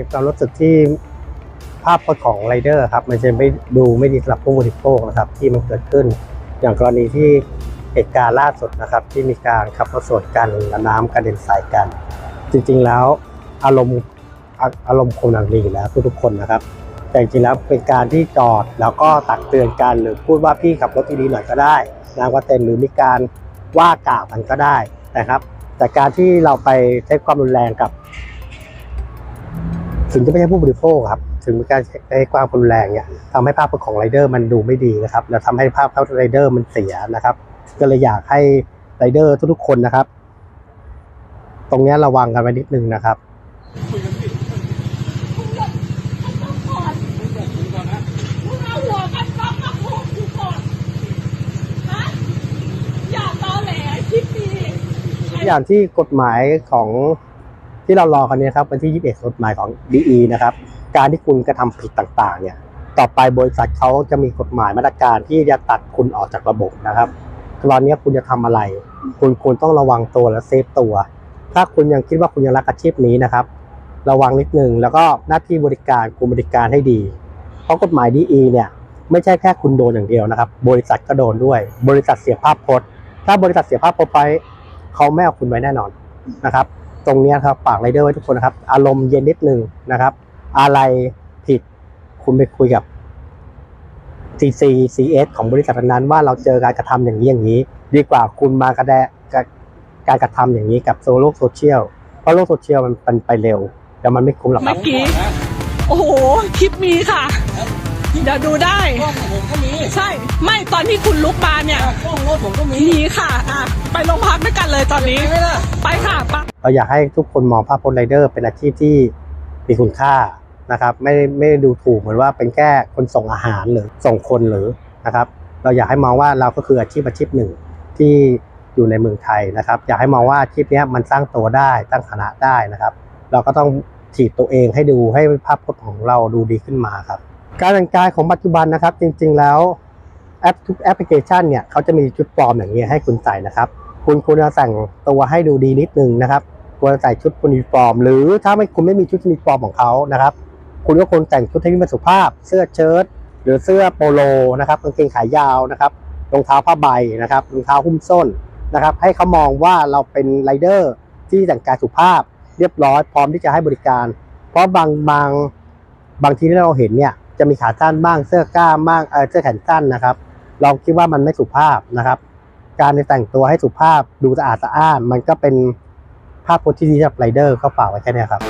เป็นความรู้สึกที่ภาพพจน์ของไรเดอร์ครับ มันจะไม่ดูไม่ดีสำหรับผู้บริโภคนะครับ ที่มันเกิดขึ้น อย่างกรณีที่เหตุการณ์ล่าสุดนะครับ ที่มีการขับรถสวนกันและน้ำกระเด็นใส่กัน จริงๆแล้วอารมณ์อารมณ์คนมันมีแล้วทุกๆคนนะครับ แต่จริงๆแล้วเป็นการที่จอดแล้วก็ตักเตือนกันหรือพูดว่าพี่ขับรถดีๆหน่อยก็ได้นะว่าเต็นหรือมีการว่ากล่าวกันก็ได้นะครับ แต่การที่เราไปใช้ความรุนแรงกับ ถึงจะไม่ใช่ผู้บริโภคครับถึงมีการใช้ความรุนแรงเนี่ยทำให้ภาพพจน์ของไรเดอร์มันดูไม่ดีนะครับแล้วทำให้ภาพเขาไรเดอร์มันเสียนะครับ ก็เลยอยากให้ไรเดอร์ทุกๆคนนะครับ ตรงเนี้ยระวังกันไว้นิดนึงนะครับมึงเอาหัวกันก๊อกมาโขกกูก่อนฮะอย่าตอแหลคิดดีอย่างที่กฎหมายของ ที่เรารอกันนี่ยครับวันที่ 21กฎหมายของ DE นะครับ การที่คุณกระทำผิดต่างๆ เนี่ย ต่อไปบริษัทเขาจะมีกฎหมายมาตรการที่จะตัดคุณออกจากระบบนะครับ ตอนนี้คุณจะทำอะไร คุณควรต้องระวังตัวและเซฟตัว ถ้าคุณยังคิดว่าคุณยังรักอาชีพนี้นะครับ ระวังนิดนึงแล้วก็หน้าที่บริการคุณบริการให้ดี เพราะกฎหมาย DE เนี่ยไม่ใช่แค่คุณโดนอย่างเดียวนะครับ บริษัทก็โดนด้วย บริษัทเสียภาพพจน์ ถ้าบริษัทเสียภาพพจน์ไป เขาไม่เอาคุณไว้แน่นอนนะครับ ตรงเนี้ยครับฝากไรเดอร์ไว้ทุกคนนะครับ อารมณ์เย็นนิดนึงนะครับ อะไรผิดคุณไปคุยกับ TC CS ของบริษัทนั้นๆว่าเราเจอการกระทำอย่างนี้อย่างนี้ ดีกว่าคุณมากระแดะกับการกระทำอย่างนี้กับโซโลกโซเชียลเพราะโลกโซเชียลมันมันไปเร็วแล้วมันไม่คุ้มหรอกคเมื่รัอบกี้โอ้โหคลิปมีค่ะเดี๋ยวดูได้กล้องผมก็มีใช่ ไม่ตอนที่คุณลุกมาเนี่ยกล้องรถผมก็มีมีค่ะอะไปโรงพักด้วยกันเลยตอนนี้ใช่ไหมล่ะไปค่ะไป เราอยากให้ทุกคนมองภาพพจน์ไรเดอร์เป็นอาชีพที่มีคุณค่านะครับ ไม่ไม่ดูถูกเหมือนว่าเป็นแค่คนส่งอาหารหรือส่งคนหรือนะครับ เราอยากให้มองว่าเราก็คืออาชีพอาชีพหนึ่งที่อยู่ในเมืองไทยนะครับ อยากให้มองว่าอาชีพนี้มันสร้างตัวได้ตั้งฐานะได้นะครับ เราก็ต้องถีบตัวเองให้ดูให้ภาพพจน์ของเราดูดีขึ้นมาครับ การแต่งกายของปัจจุบันนะครับ จริง ๆ แล้วแอปทุกแอปพลิเคชันเนี่ยเขาจะมีชุดปลอมอย่างนี้ยให้คุณใส่นะครับ คุณควรจะแต่งตัวให้ดูดีนิดนึงนะครับ ควรจะใส่ชุดยูนิฟอร์ม หรือถ้าไม่คุณไม่มีชุดยูนิฟอร์มของเขานะครับ คุณก็ควรแต่งชุดให้มันสุภาพ เสื้อเชิ้ตหรือเสื้อโปโลนะครับกางเกงขายาวนะครับรองเท้าผ้าใบนะครับรองเท้าหุ้มส้นนะครับ ให้เขามองว่าเราเป็นไรเดอร์ที่แต่งกายสุภาพเรียบร้อยพร้อมที่จะให้บริการ เพราะบางบางบางทีที่เราเห็นเนี่ยจะมีขาสั้นบ้างเสื้อกล้ามบ้างเออเสื้อแขนสั้นนะครับ เราคิดว่ามันไม่สุภาพนะครับ การแต่งตัวให้สุภาพดูสะอาดสะอ้านมันก็เป็นภาพพจน์ที่ดีสำหรับไรเดอร์ก็ฝากไว้แค่นี้ครับ